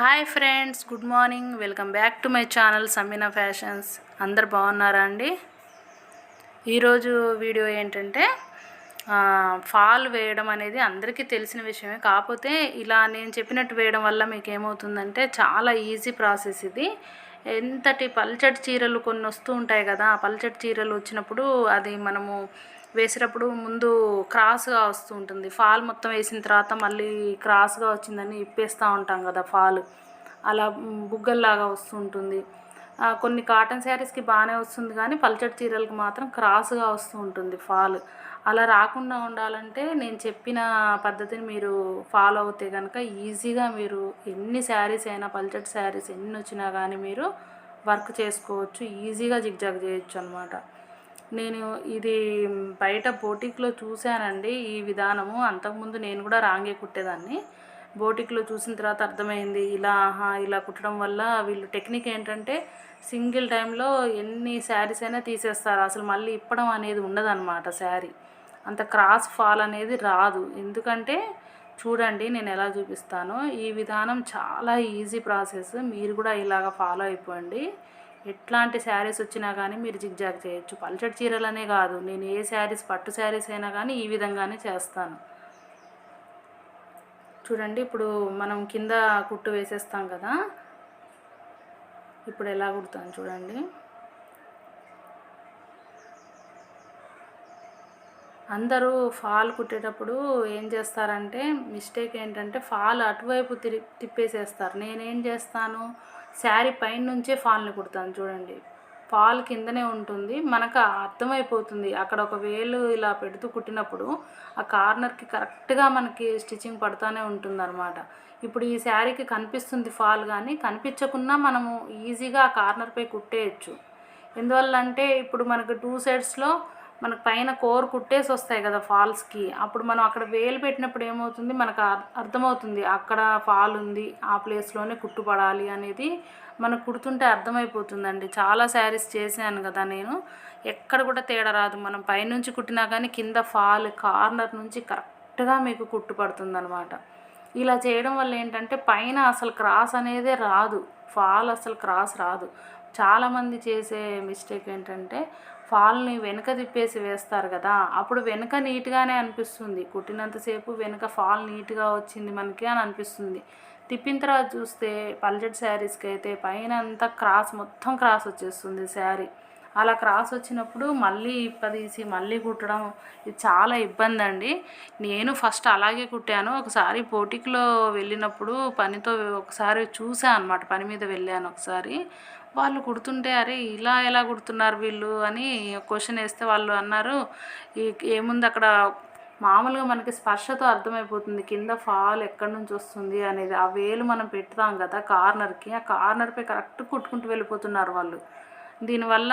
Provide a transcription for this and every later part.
Hi friends good morning. Welcome back to my channel Sameena fashions. అందరు బాగున్నారా అండి? ఈరోజు వీడియో ఏంటంటే ఫాల్ వేయడం అనేది అందరికీ తెలిసిన విషయమే. కాకపోతే ఇలా నేను చెప్పినట్టు వేయడం వల్ల మీకు ఏమవుతుందంటే చాలా ఈజీ ప్రాసెస్ ఇది. ఎంతటి పల్చటి చీరలు కొన్ని వస్తూ ఉంటాయి కదా ఆ పల్చటి చీరలు వచ్చినప్పుడు అది మనము వేసేటప్పుడు ముందు క్రాస్గా వస్తూ ఉంటుంది. ఫాల్ మొత్తం వేసిన తర్వాత మళ్ళీ క్రాస్గా వచ్చిందని ఇప్పేస్తూ ఉంటాం కదా ఫాల్. అలా బుగ్గల్లాగా వస్తూ ఉంటుంది. కొన్ని కాటన్ శారీస్కి బాగానే వస్తుంది కానీ పల్చటి చీరలకు మాత్రం క్రాస్గా వస్తూ ఉంటుంది ఫాల్. అలా రాకుండా ఉండాలంటే నేను చెప్పిన పద్ధతిని మీరు ఫాలో అవుతే కనుక ఈజీగా మీరు ఎన్ని శారీస్ అయినా పల్చటి శారీస్ ఎన్ని వచ్చినా కానీ మీరు వర్క్ చేసుకోవచ్చు. ఈజీగా జిగ్జాగ్ చేయొచ్చు అనమాట నేను ఇది బయట బోటిక్లో చూశానండి ఈ విధానము. అంతకుముందు నేను కూడా రాంగే కుట్టేదాన్ని. బోటిక్లో చూసిన తర్వాత అర్థమైంది ఇలా ఆహా ఇలా కుట్టడం వల్ల వీళ్ళు టెక్నిక్ ఏంటంటే సింగిల్ టైంలో ఎన్ని శారీస్ అయినా తీసేస్తారు. అసలు మళ్ళీ ఇప్పడం అనేది ఉండదన్నమాట శారీ. అంత క్రాస్ ఫాల్ అనేది రాదు. ఎందుకంటే చూడండి నేను ఎలా చూపిస్తానో. ఈ విధానం చాలా ఈజీ ప్రాసెస్. మీరు కూడా ఇలాగ ఫాలో అయిపోండి. ఎట్లాంటి శారీస్ వచ్చినా కానీ మీరు జిగ్జాగ్ చేయొచ్చు. పల్చటి చీరలనే కాదు. నేను ఏ శారీస్ పట్టు శారీస్ అయినా కానీ ఈ విధంగానే చేస్తాను. చూడండి ఇప్పుడు మనం కింద కుట్టు వేసేస్తాం కదా? ఇప్పుడు ఎలా కుడతాను చూడండి. అందరూ ఫాల్ కుట్టేటప్పుడు ఏం చేస్తారంటే మిస్టేక్ ఏంటంటే ఫాల్ అటువైపు తిరి తిప్పేసేస్తారు. నేనేం చేస్తాను? శారీ పైన నుంచే ఫాల్ని కుడతాను చూడండి. ఫాల్ కిందనే ఉంటుంది. మనకు అర్థమైపోతుంది. అక్కడ ఒక వేలు ఇలా పెడుతూ కుట్టినప్పుడు ఆ కార్నర్కి కరెక్ట్గా మనకి స్టిచ్చింగ్ పడుతూనే ఉంటుంది అనమాట ఇప్పుడు ఈ శారీకి కనిపిస్తుంది ఫాల్ కానీ కనిపించకున్నా మనము ఈజీగా ఆ కార్నర్పై కుట్టేయచ్చు. ఎందువల్ల అంటే ఇప్పుడు మనకు టూ సైడ్స్లో మనకు పైన కోర్ కుట్టేసి వస్తాయి కదా ఫాల్స్కి. అప్పుడు మనం అక్కడ వేలు పెట్టినప్పుడు ఏమవుతుంది? మనకు అర్థమవుతుంది. అక్కడ ఫాల్ ఉంది ఆ ప్లేస్లోనే కుట్టుపడాలి అనేది మనకు కుడుతుంటే అర్థమైపోతుందండి. చాలా శారీస్ చేశాను కదా నేను. ఎక్కడ కూడా తేడా రాదు. మనం పైనుంచి కుట్టినా కానీ కింద ఫాల్ కార్నర్ నుంచి కరెక్ట్గా మీకు కుట్టుపడుతుంది అనమాట ఇలా చేయడం వల్ల ఏంటంటే పైన అసలు క్రాస్ అనేదే రాదు. ఫాల్ అసలు క్రాస్ రాదు. చాలామంది చేసే మిస్టేక్ ఏంటంటే ఫాల్ని వెనుక తిప్పేసి వేస్తారు కదా అప్పుడు వెనుక నీట్గానే అనిపిస్తుంది. కుట్టినంతసేపు వెనుక ఫాల్ నీట్గా వచ్చింది మనకి అని అనిపిస్తుంది. తిప్పిన తర్వాత చూస్తే పల్జెట్ శారీస్కి అయితే పైన అంతా క్రాస్ మొత్తం క్రాస్ వచ్చేస్తుంది శారీ. అలా క్రాస్ వచ్చినప్పుడు మళ్ళీ ఇప్పదీసి మళ్ళీ కుట్టడం ఇది చాలా ఇబ్బంది అండి నేను ఫస్ట్ అలాగే కుట్టాను. ఒకసారి పోటీకిలో వెళ్ళినప్పుడు పనితో ఒకసారి చూసాను అనమాట పని మీద వెళ్ళాను ఒకసారి. వాళ్ళు కుడుతుంటే అరే ఇలా ఎలా కుడుతున్నారు వీళ్ళు? అని క్వశ్చన్ వేస్తే వాళ్ళు అన్నారు ఈ ఏముంది అక్కడ? మామూలుగా మనకి స్పర్శతో అర్థమైపోతుంది. కింద ఫాల్ ఎక్కడి నుంచి వస్తుంది అనేది ఆ వేలు మనం పెడతాం కదా కార్నర్కి ఆ కార్నర్పై కరెక్ట్ కుట్టుకుంటూ వెళ్ళిపోతున్నారు వాళ్ళు. దీనివల్ల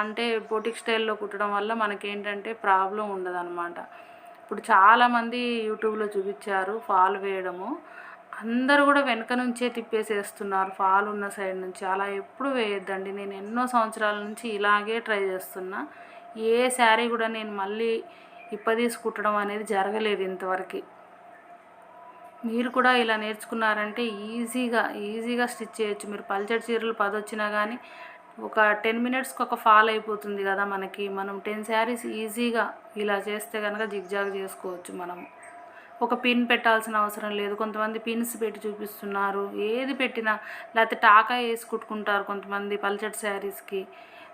అంటే బోటిక్ స్టైల్లో కుట్టడం వల్ల మనకేంటంటే ప్రాబ్లం ఉండదన్నమాట. ఇప్పుడు చాలామంది యూట్యూబ్లో చూపించారు ఫాల్ వేయడము. అందరూ కూడా వెనక నుంచే తిప్పేసేస్తున్నారు ఫాల్ ఉన్న సైడ్ నుంచి. అలా ఎప్పుడు వేయొద్దండి. నేను ఎన్నో సంవత్సరాల నుంచి ఇలాగే ట్రై చేస్తున్నా. ఏ శారీ కూడా నేను మళ్ళీ ఇప్పదీసి కుట్టడం అనేది జరగలేదు ఇంతవరకు. మీరు కూడా ఇలా నేర్చుకున్నారంటే ఈజీగా ఈజీగా స్టిచ్ చేయొచ్చు. మీరు పల్చడి చీరలు పది వచ్చినా కానీ ఒక టెన్ మినిట్స్కి ఒక ఫాల్ అయిపోతుంది కదా మనకి. మనం టెన్ శారీస్ ఈజీగా ఇలా చేస్తే కనుక జిగ్జాగ్ చేసుకోవచ్చు మనం ఒక పిన్ పెట్టాల్సిన అవసరం లేదు. కొంతమంది పిన్స్ పెట్టి చూపిస్తున్నారు. ఏది పెట్టినా లేకపోతే టాకా వేసి కుట్టుకుంటారు కొంతమంది పల్చటి శారీస్కి.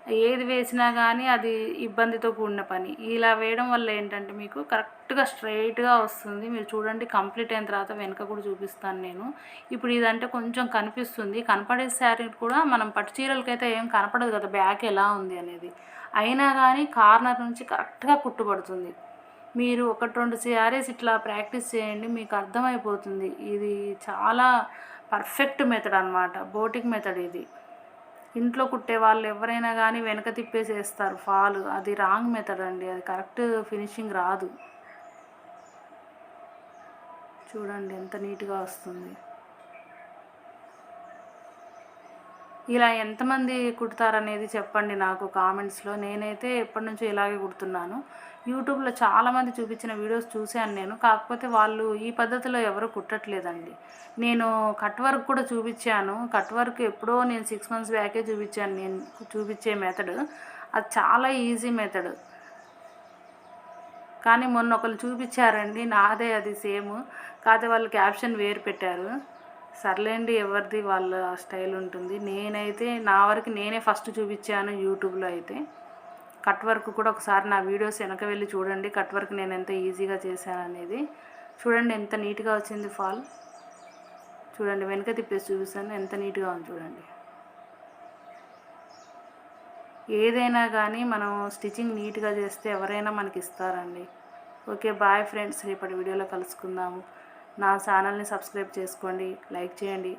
ఏది వేసినా కానీ అది ఇబ్బందితో కూడిన పని. ఇలా వేయడం వల్ల ఏంటంటే మీకు కరెక్ట్గా స్ట్రైట్గా వస్తుంది. మీరు చూడండి కంప్లీట్ అయిన తర్వాత వెనక కూడా చూపిస్తాను నేను. ఇప్పుడు ఇదంటే కొంచెం కనిపిస్తుంది. కనపడే శారీ కూడా మనం పట్టు చీరలకైతే ఏం కనపడదు కదా బ్యాక్ ఎలా ఉంది అనేది. అయినా కానీ కార్నర్ నుంచి కరెక్ట్గా కుట్టుబడుతుంది. మీరు ఒకటి రెండు శారీస్ ఇట్లా ప్రాక్టీస్ చేయండి మీకు అర్థమైపోతుంది. ఇది చాలా పర్ఫెక్ట్ మెథడ్ అనమాట బోటిక్ మెథడ్ ఇది. ఇంట్లో కుట్టే వాళ్ళు ఎవరైనా కానీ వెనక తిప్పేసేస్తారు. ఫాల్. అది రాంగ్ మెథడ్ అండి. అది కరెక్ట్ ఫినిషింగ్ రాదు. చూడండి ఎంత నీట్గా వస్తుంది. ఇలా ఎంతమంది కుడతారనేది చెప్పండి నాకు కామెంట్స్లో. నేనైతే ఎప్పటి నుంచో ఇలాగే కుడుతున్నాను. యూట్యూబ్లో చాలామంది చూపించిన వీడియోస్ చూశాను నేను. కాకపోతే వాళ్ళు ఈ పద్ధతిలో ఎవరు కుట్టట్లేదండి. నేను కట్ వర్క్ కూడా చూపించాను. కట్ వర్క్ ఎప్పుడో నేను సిక్స్ మంత్స్ బ్యాకే చూపించాను నేను చూపించే మెథడ్. అది చాలా ఈజీ మెథడ్. కానీ మొన్న ఒకరు చూపించారండి. నాదే అది సేమ్. కాకపోతే వాళ్ళు క్యాప్షన్ వేరు పెట్టారు. సర్లేండి ఎవరిది వాళ్ళ స్టైల్ ఉంటుంది. నేనైతే నా వరకు నేనే ఫస్ట్ చూపించాను యూట్యూబ్లో అయితే. కట్ వర్క్ కూడా ఒకసారి నా వీడియోస్ వెనక వెళ్ళి చూడండి కట్ వర్క్ నేను ఎంత ఈజీగా చేశాను అనేది. చూడండి ఎంత నీట్గా వచ్చింది ఫాల్. చూడండి వెనక తిప్పేసి చూపిస్తాను ఎంత నీట్గా ఉంది చూడండి. ఏదైనా కానీ మనం స్టిచ్చింగ్ నీట్గా చేస్తే ఎవరైనా మనకి ఇస్తారండి. ఓకే బాయ్ ఫ్రెండ్స్ రేపటి వీడియోలో కలుసుకుందాము. నా ఛానల్ని సబ్స్క్రైబ్ చేసుకోండి లైక్ చేయండి.